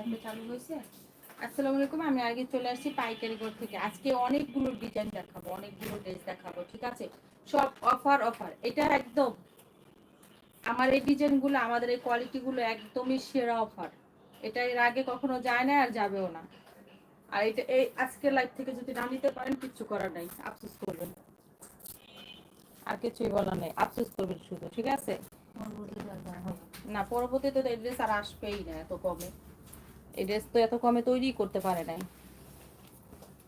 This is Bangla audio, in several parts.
লাইভটা চালু হয়েছে। আসসালামু আলাইকুম আমি আগে চলে আসছি পাইকারি ঘর থেকে। আজকে অনেকগুলো ডিজাইন দেখাবো অনেকগুলো ড্রেস দেখাবো ঠিক আছে? সব অফার অফার এটা একদম আমার এই ডিজাইনগুলো আমাদের এই কোয়ালিটিগুলো একদমই সেরা অফার এটা এর আগে কখনো যায় না আর যাবেও না। আর এটা এই আজকের লাইভ থেকে যদি না নিতে পারেন কিচ্ছু করার নাই আফসোস করবেন। আর কিছুই বলার নেই আফসোস করবেন শুধু ঠিক আছে? না পরবর্তীতে তো এই ড্রেস আর আসবেই না এত কমে। এই ড্রেস তো এত কমে তৈরি করতে পারে নাই।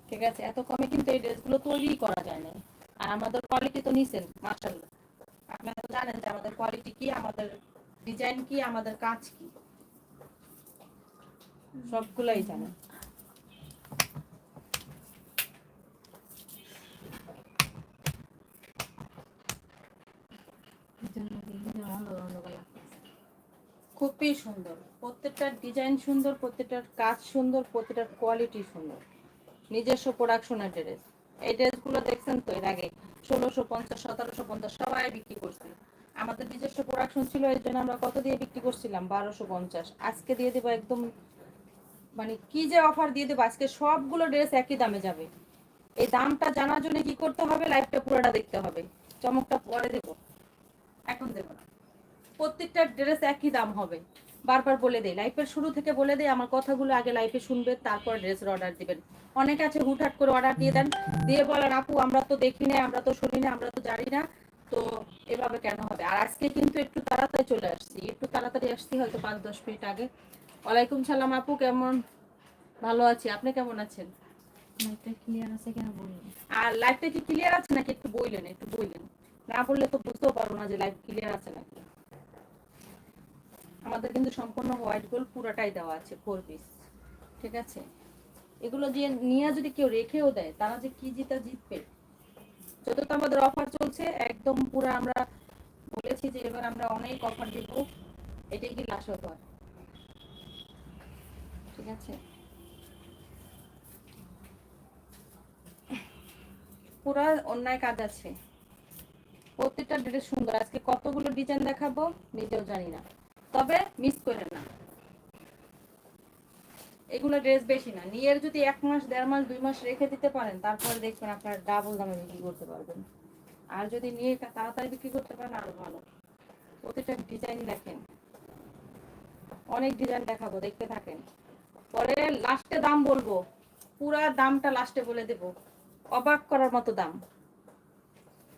ঠিক আছে, এত কমে কিন্তু এই ড্রেসগুলো তৈরি করা যায় না আর আমাদের কোয়ালিটি তো নিছেন মার্শাল্লাহ আপনারা তো জানেন যে আমাদের কোয়ালিটি কি, আমাদের ডিজাইন কি, আমাদের কাজ কি। সবগুলাই জানেন। খুবই সুন্দর। প্রত্যেকটার ডিজাইন সুন্দর প্রত্যেকটার কাজ সুন্দর প্রত্যেকটার কোয়ালিটি সুন্দর। নিজস্ব প্রোডাকশনের ড্রেস এই ড্রেসগুলো দেখছেন তো এর আগে ষোলোশো পঞ্চাশ, সতেরোশো পঞ্চাশ সবাই বিক্রি করছে। আমাদের নিজস্ব প্রোডাকশন ছিল, এর জন্য আমরা কত দিয়ে বিক্রি করছিলাম? বারোশো পঞ্চাশ। আজকে দিয়ে দেবো একদম মানে কি যে অফার দিয়ে দেবো, আজকে সবগুলো ড্রেস একই দামে যাবে। এই দামটা জানার জন্য কি করতে হবে? লাইভটা পুরোটা দেখতে হবে। চমকটা পরে দেবো। এখন দেবো না। প্রত্যেকটা ড্রেস একই দাম হবে। বারবার বলে দেয় লাইফের শুরু থেকে বলে দেয় আমার কথাগুলো আগে লাইফে শুনবে তারপর ড্রেসের অর্ডার দিবেন। অনেক আছে হুটহাট করে অর্ডার দিয়ে দেন। দিয়ে বলেন আপু আমরা তো দেখি না আমরা তো শুনি না আমরা তো জানি না। তো এভাবে কেন হবে? আর আজকে কিন্তু একটু তাড়াতাড়ি চলে আসছি একটু তাড়াতাড়ি আসছি হয়তো পাঁচ দশ মিনিট আগে। ওয়ালাইকুম সালাম আপু কেমন? ভালো আছি আপনি কেমন আছেন? আর লাইফটা কি ক্লিয়ার আছে নাকি একটু বইলেন একটু বইলেন? না বললে তো বুঝতেও পারব না যে লাইফ ক্লিয়ার আছে নাকি। আমাদের কিন্তু সম্পূর্ণ হোয়াইট গোল্ড পুরোটাই দেওয়া আছে ফোর পিস ঠিক আছে? এগুলো যে নিয়ে যদি কেউ রেখেও দেয়, তারা যে কি জিতা জিতবে? যত তো আমাদের অফার চলছে, একদম পুরো আমরা বলেছি যে এবার আমরা অনেক অফার দিব, এটাই কি লাস্ট অফার ঠিক আছে? পুরা অন্যায় কাজ আছে। প্রত্যেকটা ড্রেস সুন্দর, আজকে কতগুলো ডিজাইন দেখাবো, নিজেও জানি না। তবে মিস করেন না। এগুলো ড্রেস বেশি না। নিয়ে যদি এক মাস, দেড় মাস, দুই মাস রেখে দিতে পারেন, তারপরে দেখবেন আপনার ডাবল দামে বিক্রি করতে পারবেন। আর যদি নিয়ে তাড়াতাড়ি বিক্রি করতে পারেন, আরও ভালো। প্রতিটা ডিজাইন দেখেন। অনেক ডিজাইন দেখাবো, দেখতে থাকেন। পরে লাস্টে দাম বলব। পুরা দামটা লাস্টে বলে দেব। অবাক করার মতো দাম।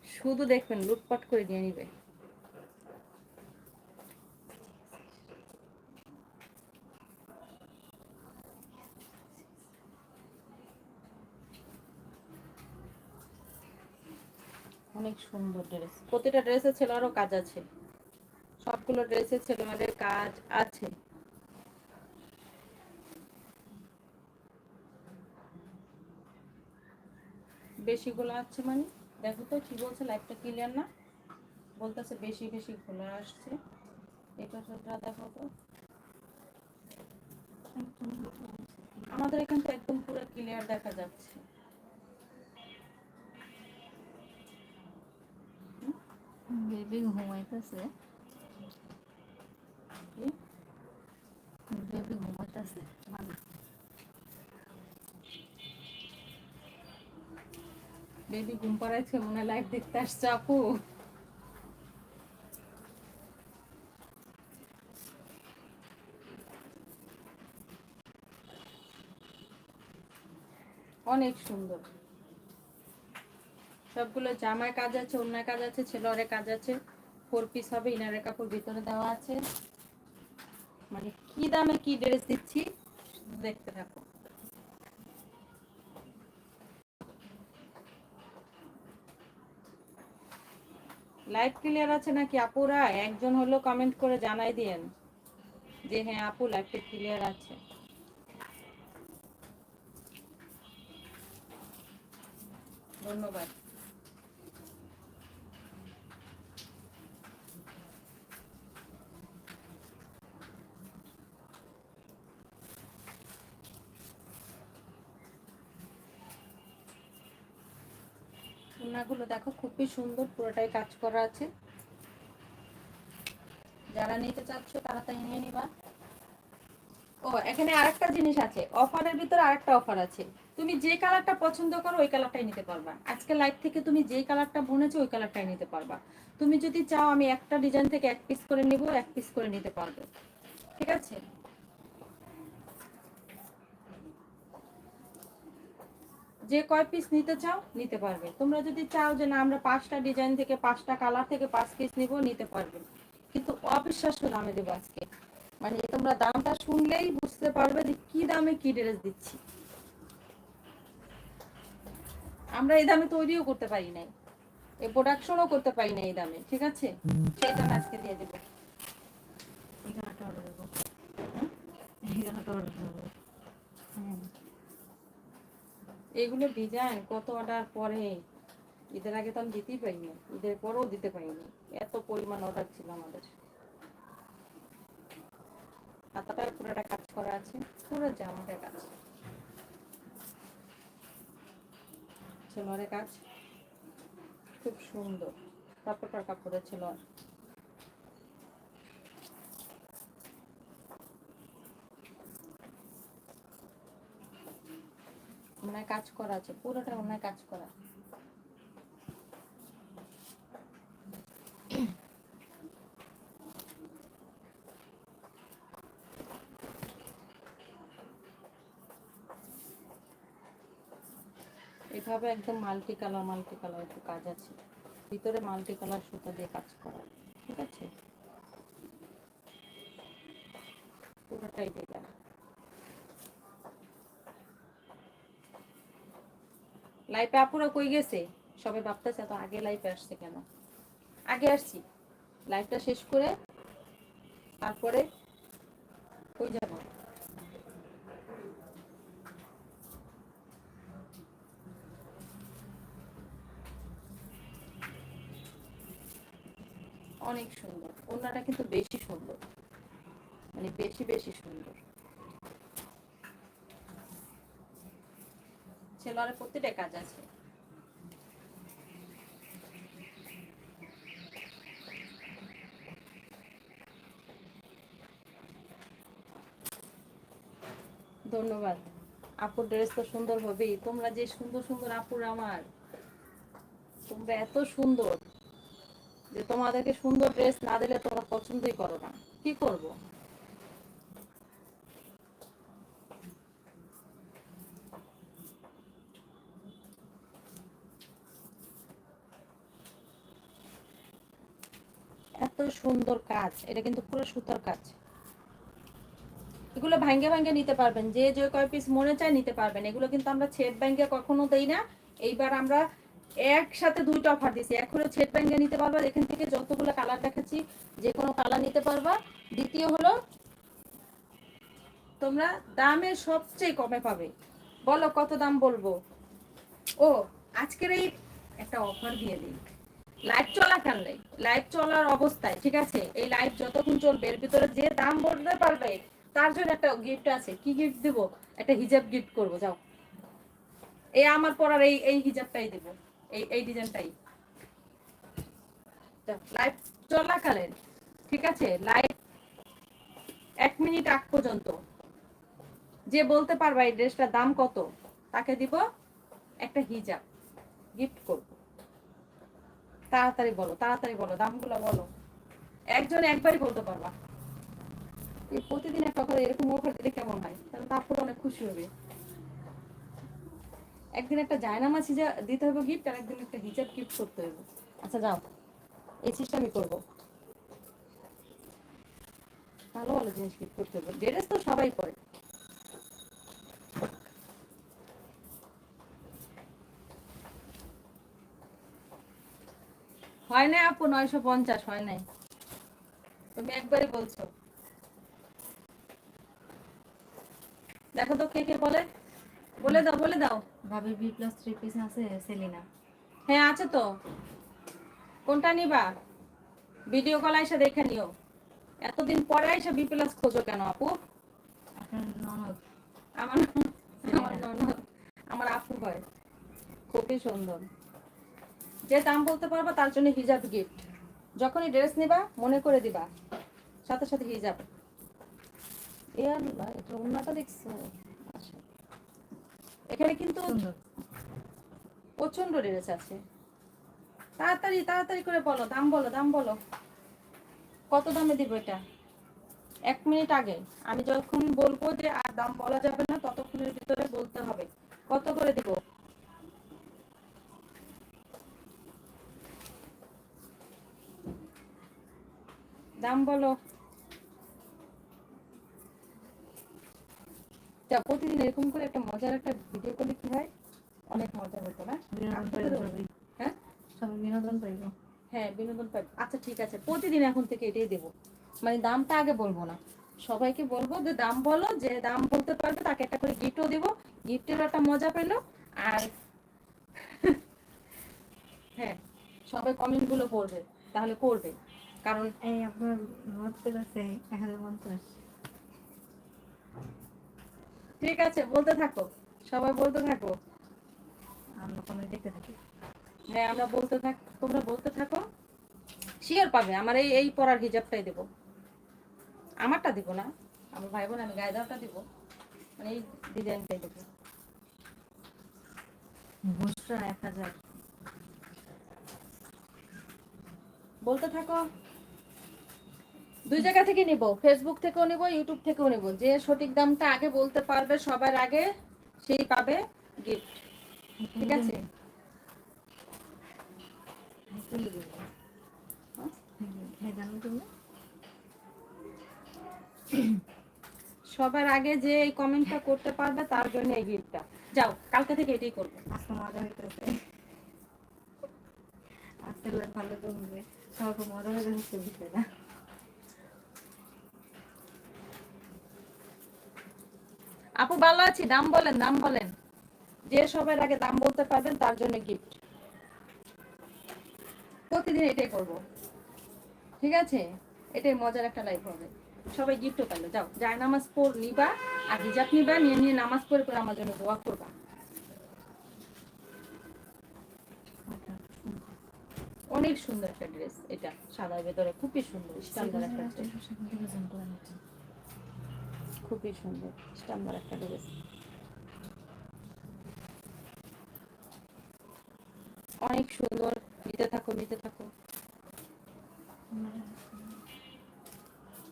শুধু দেখবেন, লুটপাট করে নিয়ে নিবে। অনেক সুন্দর ড্রেস। প্রতিটা ড্রেসে ছেলেরও কাজ আছে। সবগুলো ড্রেসে ছেলেমেয়েদের কাজ আছে। বেশি গোলা আছে মানে? দেখো তো, কি বলছে? লাইফটা ক্লিয়ার না? বলতেছে বেশি বেশি খোলা আসছে। এটা দেখো তো। আমাদের এখান থেকে একদম পুরো ক্লিয়ার দেখা যাচ্ছে। বেবি ঘুমাইতেছে বেবি ঘুমাইতেছে বেবি ঘুম পাড়াইছে মনে লাইভ দেখতে আসছে আপু অনেক সুন্দর সবগুলো জামায় কাজ আছে অন্যায় কাজ আছে ছেলের কাজ আছে। ফোর পিস হবে, ইনারের কাপড় ভিতরে দেওয়া আছে। মানে কি দামে কি ড্রেস দিচ্ছি, দেখতে থাকো। লাইভ ক্লিয়ার আছে নাকি আপুরা? একজন হলো কমেন্ট করে জানাই দিয়েন যে হ্যাঁ আপু লাইভটা ক্লিয়ার আছে। ধন্যবাদ। ওনাগুলো দেখো, খুবই সুন্দর, পুরোটাই কাজ করা আছে। যারা নিতে চাচ্ছ তাড়াতাড়ি নিয়ে নিবা। ও, এখানে আরেকটা জিনিস আছে, অফারের ভিতরে আরেকটা অফার আছে। তুমি যে কালারটা পছন্দ করো, ওই কালারটাই নিতে পারবা। আজকে লাইভ থেকে তুমি যে কালারটা বুনেছো, ওই কালারটাই নিতে পারবা। তুমি যদি চাও, আমি একটা ডিজাইন থেকে এক পিস করে নিব, এক পিস করে নিতে পারবে। ঠিক আছে? যে কয় পিস নিতে চাও নিতে পারবে। তোমরা যদি চাও যে না আমরা পাঁচটা ডিজাইন থেকে পাঁচটা কালার থেকে পাঁচ পিস নিব নিতে পারবে। কিন্তু অবিশ্বাস্য দামে দেবো আজকে। মানে তোমরা দামটা শুনলেই বুঝতে পারবে যে কি দামে কি ড্রেস দিচ্ছি। আমরা এই দামে তৈরিও করতে পারি নাই। এই প্রোডাকশনও করতে পারি না এই দামে ঠিক আছে? সেই দামে আজকে দিয়ে দেবো। এগারোটা অর্ডার দেবো। এগারোটা অর্ডার দেবো। হুম। এগুলো ডিজাইন কত অর্ডার পরে? ঈদের আগে তো আমি দিতেই পারিনি। ঈদের পরেও দিতে পারিনি। এত পরিমাণ অর্ডার ছিল আমাদের। হাতাটায় পুরোটা কাজ করা আছে। পুরো জামাটা কাজ। ছেলোয়ারের কাজ। খুব সুন্দর। কাপড়টার কাপড়ের ছেলোয়ার অন্যায় কাজ করা আছে, পুরোটা অন্যায় কাজ করা। এভাবে একদম মাল্টি কালার মাল্টি কালার একটু কাজ আছে। ভিতরে মাল্টি কালার সুতা দিয়ে কাজ করা, ঠিক আছে? পুরোটাই দেবে লাইফে আপুরা কই গেছে? সবাই ভাবতেছে এত আগে লাইফে আসছে কেন? আগে আসছি। লাইফটা শেষ করে তারপরে কই যাব? অনেক সুন্দর। ওনাটা কিন্তু বেশি সুন্দর। মানে বেশি বেশি সুন্দর। প্রত্যেকটা কাজ আছে। ধন্যবাদ। আপুর ড্রেস তো সুন্দর হবেই। তোমরা যে সুন্দর সুন্দর আপুর আমার, তোমরা এত সুন্দর যে তোমাদেরকে সুন্দর ড্রেস না দিলে তোমরা পছন্দই করো না। কি করব এত সুন্দর কাজ, এটা কিন্তু পুরো সুতার কাজ। এগুলো ভাঙ্গে ভাঙ্গে নিতে পারবেন, যে যে কয় পিস মনে চায় নিতে পারবেন। এগুলো কিন্তু আমরা ছেদ ব্যাংকে কখনো দেই না। এইবার আমরা একসাথে দুইটা অফার দিছি। এক হলো ছেদ ব্যাংকে নিতে পারবা, এখান থেকে যতগুলো কালার দেখাচ্ছি, যে কোনো কালার নিতে পারবা। দ্বিতীয় হলো, তোমরা দামে সবচেয়ে কমে পাবে। বলো কত দাম বলব? ও, আজকের এই একটা অফার দিয়ে দিই। লাইভ চলাকালে লাইভ চলার অবস্থায়, ঠিক আছে? এই লাইভ যতক্ষণ চলবে, এর ভিতরে যে দাম বলতে পারবে, তার জন্য একটা গিফট আছে। কি গিফট দেব? একটা হিজাব গিফট করব, যাও। এই আমার পরার এই এই হিজাবটাই দেব। এই এই ডিজাইনটাই লাইভ চলাকালীন, ঠিক আছে? লাইভ এক মিনিট আগ পর্যন্ত। যে বলতে পারবা এই ড্রেসটার দাম কত, তাকে দিব একটা হিজাব গিফট করব। তাড়াতাড়ি বলো তাড়াতাড়ি বলো, দামগুলো বলো। একজন একবারই বলতে পারবা। প্রতিদিন একটা করে এরকম অফার দিলে কেমন হয়? তাহলে তারপরে অনেক খুশি হবে। একদিন একটা জায়নামাজ হিজাব দিতে হবে গিফট আর একদিন একটা হিজাব গিফট করতে হবে। আচ্ছা যাও। এই সিস্টেমই করব। ভালো ভালো জিনিস গিফট করতে হবে। ড্রেস তো সবাই করে। হয় নাই আপু? নয়শো পঞ্চাশ হয় নাই। তুমি একবারই বলছো। দেখো তো কে কে বলে। বলে দাও বলে দাও। ভাবি বি প্লাস থ্রি পিস আছে সেলিনা। হ্যাঁ আছে তো। কোনটা নিবা? ভিডিও কল আইসা দেখে নিও। এতদিন পরে এসে বি প্লাস খোঁজো কেন আপু? ননদ। আমার আমার ননদ, আমার আপু হয়। খুবই সুন্দর। যে দাম বলতে পারবা তার জন্য হিজাব গিফট যখনই ড্রেস নিবা মনে করে দিবা। সাথে সাথে হিজাব। এ আল্লাহ এটা অন্যটা দেখছ। এখানে কিন্তু প্রচণ্ড ড্রেস আছে। তাড়াতাড়ি তাড়াতাড়ি করে বলো দাম বলো দাম বলো। কত দামে দিব এটা? এক মিনিট আগে। আমি যখন বলব যে আর দাম বলা যাবে না ততক্ষণের ভিতরে বলতে হবে। কত করে দিব? দাম বলো। তা প্রতিদিন এরকম করে একটা মজার একটা ভিডিও করলে কি হয়? অনেক মজা হতো না? বিনোদন হ্যাঁ? সবাই বিনোদন পাইব। হ্যাঁ বিনোদন পাই আচ্ছা ঠিক আছে। প্রতিদিন এখন থেকে এটাই দেবো। মানে দামটা আগে বলব না। সবাইকে বলব যে দাম বলো যে দাম বলতে পারবে তাকে একটা করে গিফটও দেবো। গিফটের একটা মজা পেল। আর হ্যাঁ সবাই কমেন্টগুলো করবে। তাহলে করবে। কারণ এই আপনার পেল আছে এক হাজার পঞ্চাশ ঠিক আছে বলতে থাকো। সবাই বলতে থাকো। আমরা কমে দেখতে থাকি হ্যাঁ আমরা বলতে থাক তোমরা বলতে থাকো। শিওর পাবে আমার এই এই পরার হিজাবটাই দেবো। আমারটা দিব না আমার ভাই বোন আমি গায়ে দেওয়াটা দিব। মানে এই ডিজাইনটাই দেবো। বুসরা এক হাজার। বলতে থাকো। দুই জায়গা থেকে নিব ফেসবুক থেকেও নিব ইউটিউব থেকেও নিব। যে সঠিক দামটা আগে বলতে পারবে সবার আগে, সেই পাবে গিফট ঠিক আছে? সবার আগে যে এই কমেন্টটা করতে পারবে, তার জন্য এই গিফটটা যাও, কালকে থেকে এটাই করব। আজকে মজা হইতেছে। আজকে ভালো জমবে সবাই মজা হয়ে বিষয়টা আপু ভালো আছি দাম বলেন দাম বলেন। যে সবার আগে দাম বলতে পারবেন তার জন্য গিফট প্রতিদিন এটাই করব। ঠিক আছে? এটাই মজার একটা লাইফ হবে। সবাই গিফটও পেল যাও যায় নামাজ পড় নিবা আর হিজাব নিবা নিয়ে নিয়ে নামাজ পড়ে পড়ে আমার জন্য দোয়া করবা। অনেক সুন্দর একটা ড্রেস এটা সাদার ভেতরে। খুবই সুন্দর স্ট্যান্ডার্ড একটা ড্রেস খুবই সুন্দর। স্ট্যান্ডার্ড একটা ড্রেস। অনেক সুন্দর। নিতে থাকো নিতে থাকো।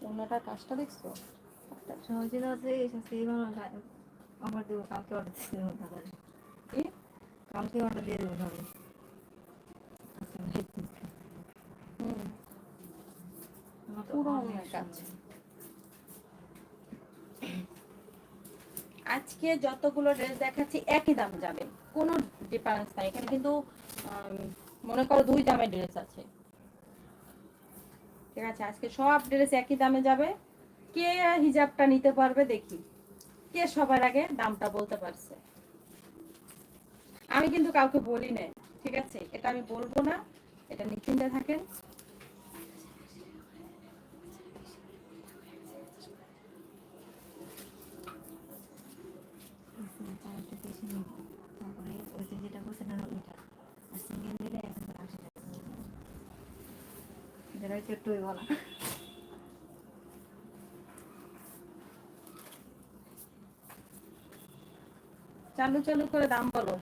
অন্যটার কাজটা দেখছ? একটা সহজে আছে আমার দেবো কালকে অর্ডার দিয়ে দেবো কি? কালকে অর্ডার দিয়ে দেবো পুরো কাজ। আজকে যতগুলো ড্রেস দেখাচ্ছি, একই দাম যাবে। কোনো ডিফারেন্স নাই। এখানে কিন্তু মনে করো দুই দামের ড্রেস আছে। ঠিক আছে, আজকে সব ড্রেস একই দামে যাবে। কে হিজাবটা নিতে পারবে দেখি। কে সবার আগে দামটা বলতে পারছে। আমি কিন্তু কাউকে বলি না ঠিক আছে? এটা আমি বলব না। এটা নিশ্চিন্তে থাকেন তারটা বেশি নিব তারপরে ওই যে যেটা করছে না ওইটা আর সিঙ্গেল নিলে এক হাজার আশি টাকা যেটা হচ্ছে একটু বলা। চালু চালু করে দাম বলো।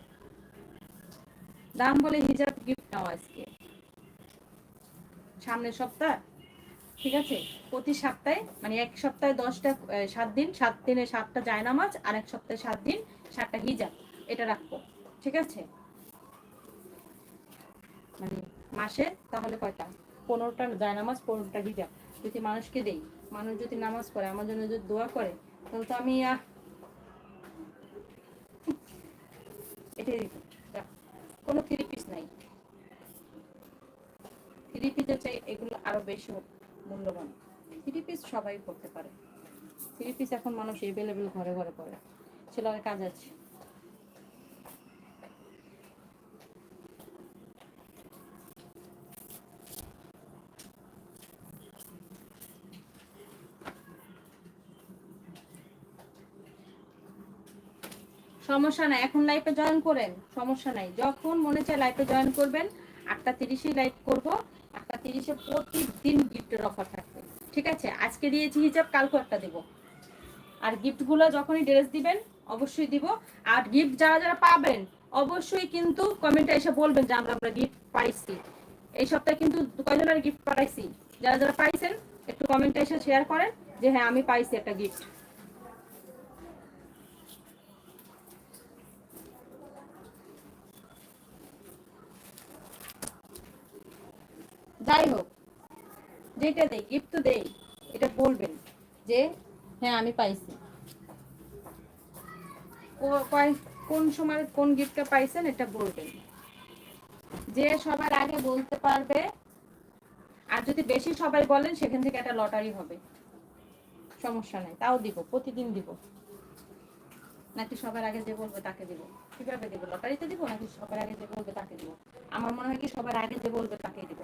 দাম বলে হিজাব গিফট নাও আজকে। সামনের সপ্তাহ, ঠিক আছে? প্রতি সপ্তাহে মানে এক সপ্তাহে দশটা সাত দিন, সাত দিনে সাতটা যায় জায়নামাজ আর এক সপ্তাহে সাত দিন সাতটা হিজাব, এটা রাখব, ঠিক আছে? মানে মাসে তাহলে কয়টা? পনেরোটা জায়নামাজ পনেরোটা হিজাব যদি মানুষকে দেই, মানুষ যদি নামাজ পড়ে, আমার জন্য যদি দোয়া করে, তাহলে তো আমি এটাই কোনো থ্রি পিস নাই। থ্রি পিসের চাই এগুলো আরও বেশি মূল্যবান। থ্রি পিস সবাই করতে পারে। থ্রি পিস এখন মানুষ এভেলেবেল ঘরে ঘরে পড়ে। ছেলের কাজ আছে। সমস্যা নাই। এখন লাইফে জয়েন করেন, সমস্যা নাই। যখন মনে চায় লাইফে জয়েন করবেন, আটটা তিরিশে লাইভ করব, আটটা তিরিশে প্রতিদিন গিফটের অফার থাকবে। ঠিক আছে? আজকে দিয়েছি হিসাব কালকে একটা দেবো। আর গিফটগুলো যখনই ড্রেস দিবেন, অবশ্যই দিব। আর গিফট যারা যারা পাবেন, অবশ্যই কিন্তু কমেন্টে এসে বলবেন যে আমরা আমরা গিফট পাইছি। এই সপ্তাহে কিন্তু কয়জনের গিফট পাঠাইছি যারা যারা পাইছেন, একটু কমেন্টে এসে শেয়ার করেন যে হ্যাঁ আমি পাইছি একটা গিফট যাই হোক যেটা দেই গিফট তো দেই, এটা বলবেন যে হ্যাঁ আমি পাইছি। কোন সময় কোন গিফটটা পাইছেন এটা বলবেন। যে সবার আগে বলতে পারবে, আর যদি বেশি সবাই বলেন, সেখান থেকে একটা লটারি হবে। সমস্যা নাই, তাও দিব, প্রতিদিন দিব। নাকি সবার আগে যে বলবে তাকে দিব। কীভাবে দিব? লটারিতে দিব নাকি সবার আগে যে বলবে তাকে দিব? আমার মনে হয় কি সবার আগে যে বলবে তাকে দিব।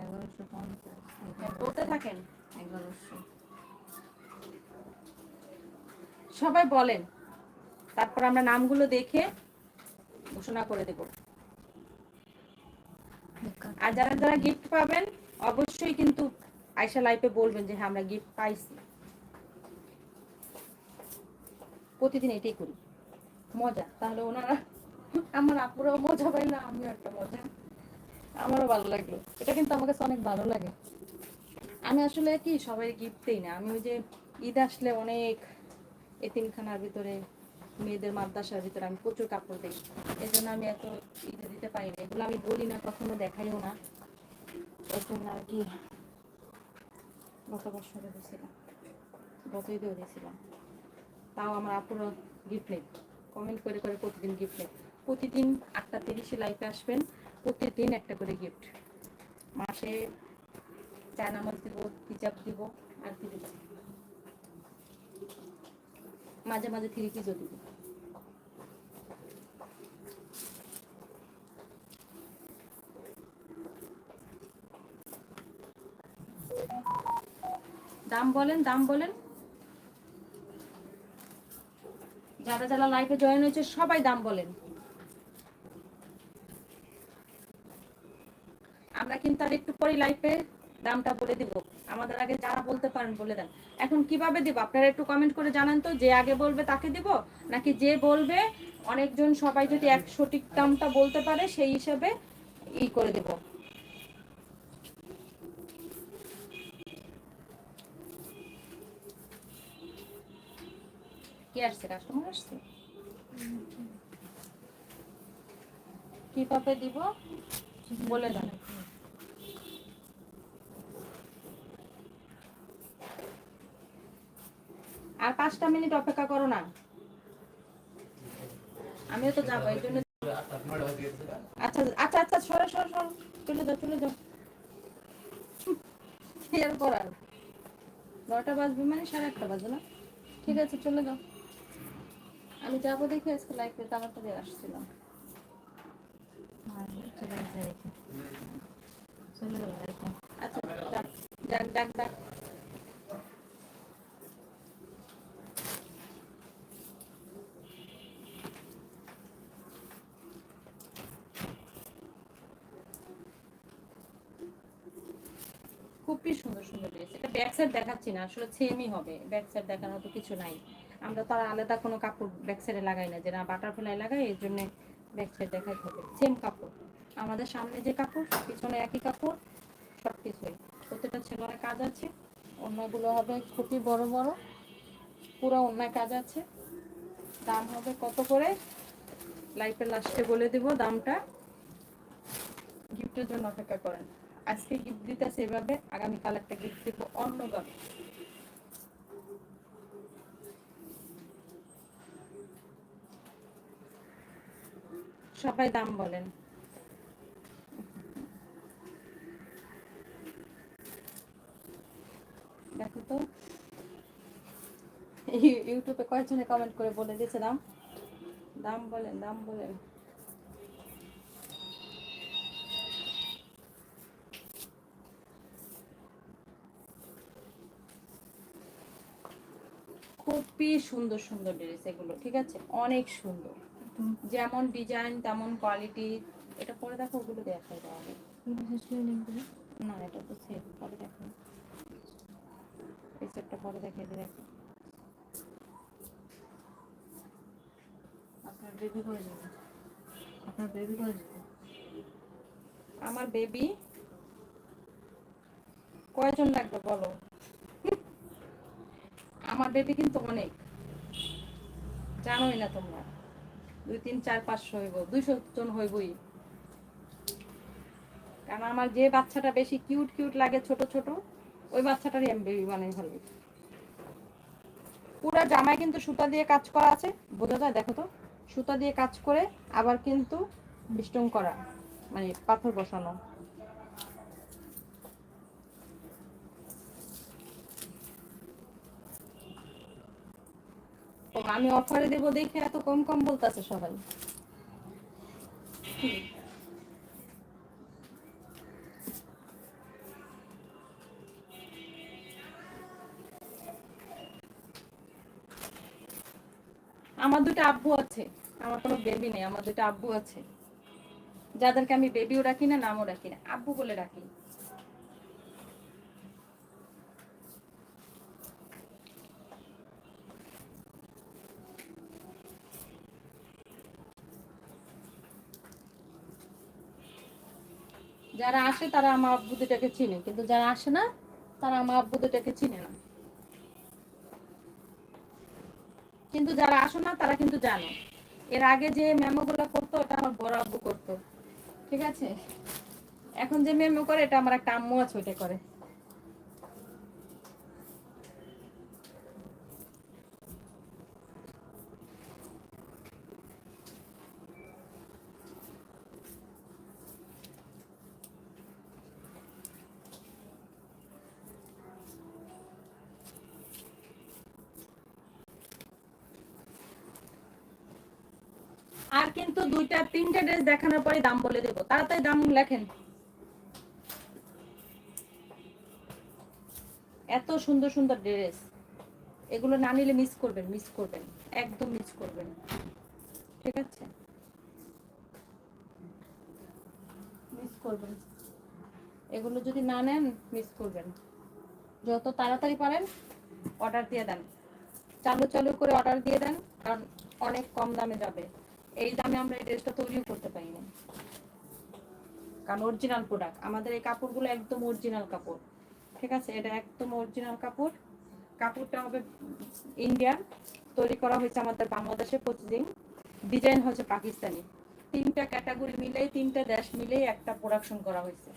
এগারোশো পঞ্চাশ বলতে থাকেন। এগারোশো। সবাই বলেন তারপর আমরা নামগুলো দেখে ঘোষণা করে দেব। আর যারা যারা গিফট পাবেন অবশ্যই কিন্তু আয়সা লাইফে বলবেন যে হ্যাঁ আমরা গিফট পাইছি। প্রতিদিন এটাই করি। মজা। তাহলে ওনারা আমার আপুরাও মজা পাই না আমিও একটা মজা। আমারও ভালো লাগল। এটা কিন্তু আমার কাছে অনেক ভালো লাগে। আমি আসলে কি, সবাই গিফট না। আমি ওই যে ঈদ আসলে অনেক এতিমখানার ভিতরে, মেয়েদের মাদ্রাসার ভিতরে আমি প্রচুর কাপড় দিই। এই জন্য আমি এত ঈদে দিতে পারি না এগুলো আমি বলি না, কখনো দেখাইও না। এই জন্য আর কি গত বছরে দিয়েছিলাম। গত ঈদেও দিয়েছিলাম। তাও আমার আপুরো গিফট নেই। কমেন্ট করে করে প্রতিদিন গিফট নেই। প্রতিদিন আটটা তিরিশে লাইফে আসবেন। প্রতিদিন একটা করে গিফট মাসে চা দিব, হিজাব দিব, আর কি দিব। মাঝে মাঝে থ্রি পিসও দিব। দাম বলেন দাম বলেন। যারা যারা লাইফে জয়েন হয়েছে, সবাই দাম বলেন আমরা কিন্তু আর একটু পরে লাইফে দামটা বলে দিব। আমাদের আগে যারা বলতে পারেন বলে দেন। এখন কীভাবে দিব? আপনারা একটু কমেন্ট করে জানান তো, যে আগে বলবে তাকে দিব? নাকি যে বলবে, অনেকজন সবাই যদি এক সঠিক দামটা বলতে পারে, সেই হিসাবে ই করে দেব। কি আসছে? কাস্টমার আসছে? কীভাবে দিব? বলে দেন। আর পাঁচটা মিনিট অপেক্ষা করো না। আমিও তো যাব এই জন্য আচ্ছা আচ্ছা আচ্ছা সরো সরো সরো। চলে যাও চলে যাও। কি আর করার? নটা বাজবে মানে সাড়ে আটটা বাজবে না? ঠিক আছে চলে যাও। আমি যাব দেখি আজকে লাইফে তামাটা দিয়ে আসছিলাম। চলে রেখে আচ্ছা যাক যাক যাক। খুবই সুন্দর সুন্দর ড্রেস এটা ব্যাক সাইড দেখাচ্ছি না, আসলে সেমই হবে। ব্যাক সাইড দেখানোর তো কিছু নাই। আমরা তো আর আলাদা কোনো কাপড় ব্যাক সাইডে লাগাই না, যে না বাটারফ্লাই লাগাই, এর জন্য ব্যাক সাইড দেখাতে হবে সেম কাপড়। আমাদের সামনে যে কাপড়, পিছনে একই কাপড় সব কিছুই প্রত্যেকটা ছেলের কাজ আছে। অন্যগুলো হবে খুবই বড় বড়। পুরো অন্য কাজ আছে। দাম হবে কত করে? লাইফের লাস্টে বলে দিব দামটা। গিফটের জন্য অপেক্ষা করেন। আজকে গিফট দিতেছে এভাবে, আগামীকাল একটা গিফট দিব অন্যভাবে। সবাই দাম বলেন। দেখো তো, ইউ- ইউটিউবে কয়েকজনে কমেন্ট করে বলে দিয়েছে দাম। দাম বলেন দাম বলেন। বেশ সুন্দর সুন্দর ড্রেস এগুলো ঠিক আছে? অনেক সুন্দর। যেমন ডিজাইন তেমন কোয়ালিটি এটা পরে দেখো ওগুলো দেখা যাবে না এটা তো সেভ পরে দেখো এই সেটটা পরে দেখে দেখো। আপনার বেবি আপনার বেবি করে আমার বেবি কয়জন লাগবে বলো? আমার বেবি কিন্তু অনেক। জানোই না তোমরা। দুই, তিন, চার, পাঁচশো হইব, দুইশো জন হইবই। কারণ আমার যে বাচ্চাটা বেশি কিউট কিউট লাগে ছোট ছোট, ওই বাচ্চাটারই আমি বেবি বানাই ভালো পুরো জামায় কিন্তু সুতা দিয়ে কাজ করা আছে, বোঝা যায়? দেখো তো। সুতা দিয়ে কাজ করে আবার কিন্তু বিষ্টং করা মানে পাথর বসানো। আমি অফারে দেবো দেখে এত কম কম বলতেছে সবাই। আমার দুটো আব্বু আছে, আমার কোনো বেবি নেই, আমার দুটো আব্বু আছে। যাদেরকে আমি বেবিও রাখি না, নামও রাখি না, আব্বু বলে রাখি। যারা আসে তারা আমার আব্বুদিটাকে চিনে, কিন্তু যারা আসে না, তারা আমার আব্বু দুটাকে চিনে না। কিন্তু যারা আসো না, তারা কিন্তু জানে। এর আগে যে মেমোগুলো করতো, ওটা আমার বড় আব্বু করতো। ঠিক আছে? এখন যে মেমো করে, এটা আমার একটা আম্মু আছে, ওইটা করে। আর কিন্তু দুইটা, তিনটা ড্রেস দেখানোর পরে দাম বলে দেবো। তাড়াতাড়ি দাম লেখেন। এত সুন্দর সুন্দর ড্রেস এগুলো না নিলে মিস করবেন মিস করবেন। একদম মিস করবেন ঠিক আছে? মিস করবেন। এগুলো যদি না নেন মিস করবেন। যত তাড়াতাড়ি পারেন অর্ডার দিয়ে দেন। চালু চালু করে অর্ডার দিয়ে দেন, কারণ অনেক কম দামে যাবে। এই দামে আমরা এই ড্রেসটা তৈরিও করতে পারি না কারণ অরিজিনাল প্রোডাক্ট আমাদের এই কাপড়গুলো একদম অরিজিনাল কাপড়। ঠিক আছে? এটা একদম অরিজিনাল কাপড়। কাপড়টা হবে ইন্ডিয়ান। তৈরি করা হয়েছে আমাদের বাংলাদেশে প্রতিদিন। ডিজাইন হচ্ছে পাকিস্তানি। তিনটা ক্যাটাগরি মিলেই, তিনটা দেশ মিলেই একটা প্রোডাকশন করা হয়েছে।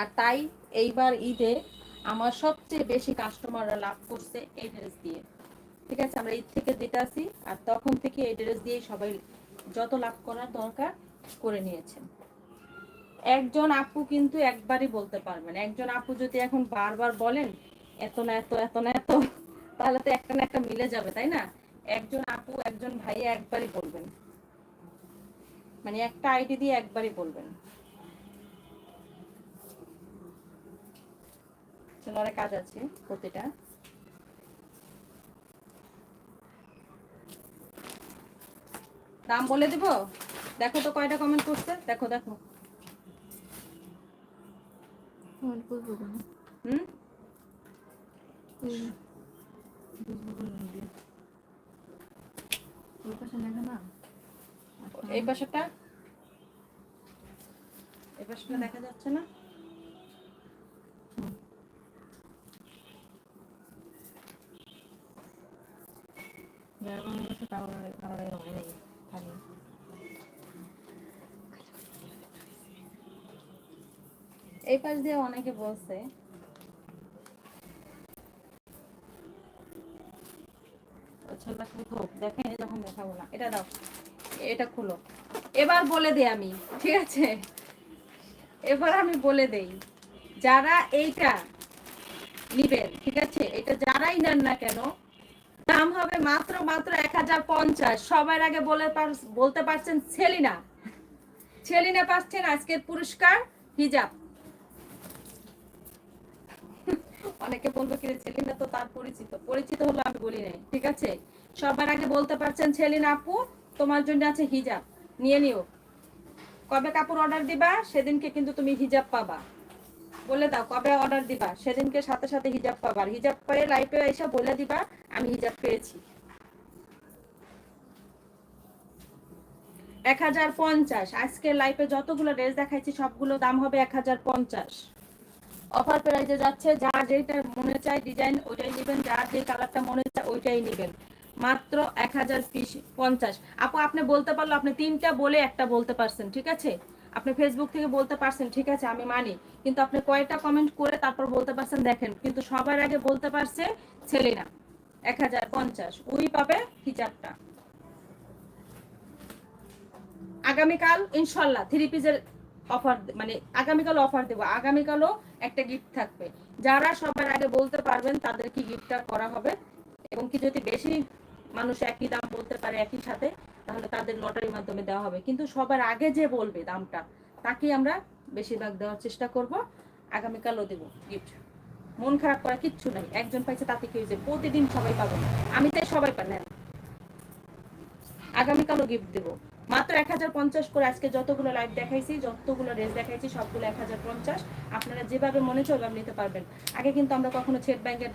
আর তাই এইবার ঈদে আমার সবচেয়ে বেশি কাস্টমাররা লাভ করছে এই ড্রেস দিয়ে। ঠিক আছে, আমরা ঈদ থেকে দিতে আসি আর তখন থেকে এই ড্রেস দিয়ে সবাই যত লাভ করার দরকার করে নিয়েছেন। একজন আপু কিন্তু একবারই বলতে পারবেন একজন আপু যদি এখন বারবার বলেন, এত না, এত এত না, এত, তাহলে তো একটা না একটা মিলে যাবে, তাই না? একজন আপু, একজন ভাইয়া একবারই বলবেন। মানে একটা আইডি দিয়ে একবারই বলবেন। কাজ আছে প্রতিটা। দাম বলে দিব? দেখো তো কয়টা কমেন্ট করছে। দেখো দেখো। হুম? এই পাশেটা এই পাশেটা দেখা যাচ্ছে না যার আমার কাছে কারোর কারোর হয় নাই খালি এই পাশ দিয়ে অনেকে বলছে। এটা যারাই নেন না কেন, দাম হবে মাত্র মাত্র এক হাজার পঞ্চাশ। সবার আগে বলে বলতে পারছেন সেলিনা। সেলিনা পাচ্ছেন আজকের পুরস্কার হিজাব। অনেকে বলবে কি রে, সেলিনা তো তার পরিচিত। পরিচিত হলো আমি বলি নাই ঠিক আছে? সবার আগে বলতে পারছেন সেলিনা আপু তোমার জন্য আছে হিজাব। নিয়ে নিও। কবে কাপড় অর্ডার দিবা? সেদিনকে কিন্তু তুমি হিজাব পাবা। বলে দাও কবে অর্ডার দিবা? সেদিনকে সাথে সাথে হিজাব পাবার হিজাব পেয়ে লাইফে এসে বলে দিবা আমি হিজাব পেয়েছি। এক হাজার পঞ্চাশ। আজকে লাইফে যতগুলো ড্রেস দেখাইছি সবগুলো দাম হবে এক হাজার পঞ্চাশ। অফার প্রাইজে যাচ্ছে যার যেটা মনে চায় ডিজাইন, ওইটাই নেবেন যার যে কালারটা মনে চায় ওইটাই নেবেন। মাত্র এক হাজার পিস পঞ্চাশ। আপু, আপনি বলতে পারল, আপনি তিনটা বলে একটা বলতে পারছেন, ঠিক আছে? আপনি ফেসবুক থেকে বলতে পারছেন, ঠিক আছে, আমি মানি। কিন্তু আপনি কয়টা কমেন্ট করে তারপর বলতে পারছেন, দেখেন, কিন্তু সবার আগে বলতে পারছে ছেলেরা। এক হাজার পঞ্চাশ, ওই পাবে হিজাবটা আগামীকাল, ইনশাল্লাহ থ্রি পিসের অফার মানে আগামীকাল অফার দেবো। আগামীকালও একটা গিফট থাকবে। যারা সবার আগে বলতে পারবেন তাদের কি গিফটটা করা হবে এবং কি যদি বেশি মানুষ একই দাম বলতে পারে একই সাথে, তাহলে তাদের লটারির মাধ্যমে দেওয়া হবে। কিন্তু সবার আগে যে বলবে দামটা, তাকেই আমরা বেশিরভাগ দেওয়ার চেষ্টা করব। আগামীকালও দেবো গিফট মন খারাপ করা কিচ্ছু নাই। একজন পাইছে তাতে কি হয়েছে? প্রতিদিন সবাই পাবেন আমি তাই সবাই পাই না আগামীকালও গিফট দেবো। মাত্র এক হাজার পঞ্চাশ করে আজকে যতগুলো লাইভ দেখাইছি, যতগুলো ড্রেস দেখাইছি, সবগুলো এক হাজার পঞ্চাশ। আপনারা যেভাবে মনে চায় ওইভাবে নিতে পারবেন। আগে কিন্তু আমরা কখনো ছেট ব্যাংকের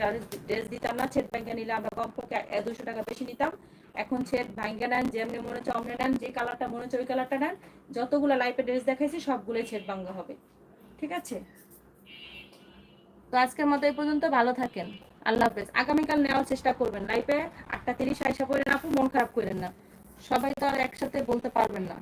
ড্রেস দিতাম না। ছেট ব্যাংকে নিলে আমরা কমপক্ষে দুশো টাকা বেশি নিতাম। এখন ছেট ব্যাংকে নেন, যেমনি মনে চায় অমনি নেন, যে কালারটা মনে চায় ওই কালারটা নেন। যতগুলো লাইভে ড্রেস দেখাইছি, সবগুলোই ছেট ভাঙ্গা হবে। ঠিক আছে? তো আজকের মতো এই পর্যন্ত। ভালো থাকেন। আল্লাহ হাফেজ। আগামীকাল নেওয়ার চেষ্টা করবেন লাইফে আটটা তিরিশ আইসা পড়েন আপু, মন খারাপ করেন না। সবাই তো আর একসাথে বলতে পারবেন না।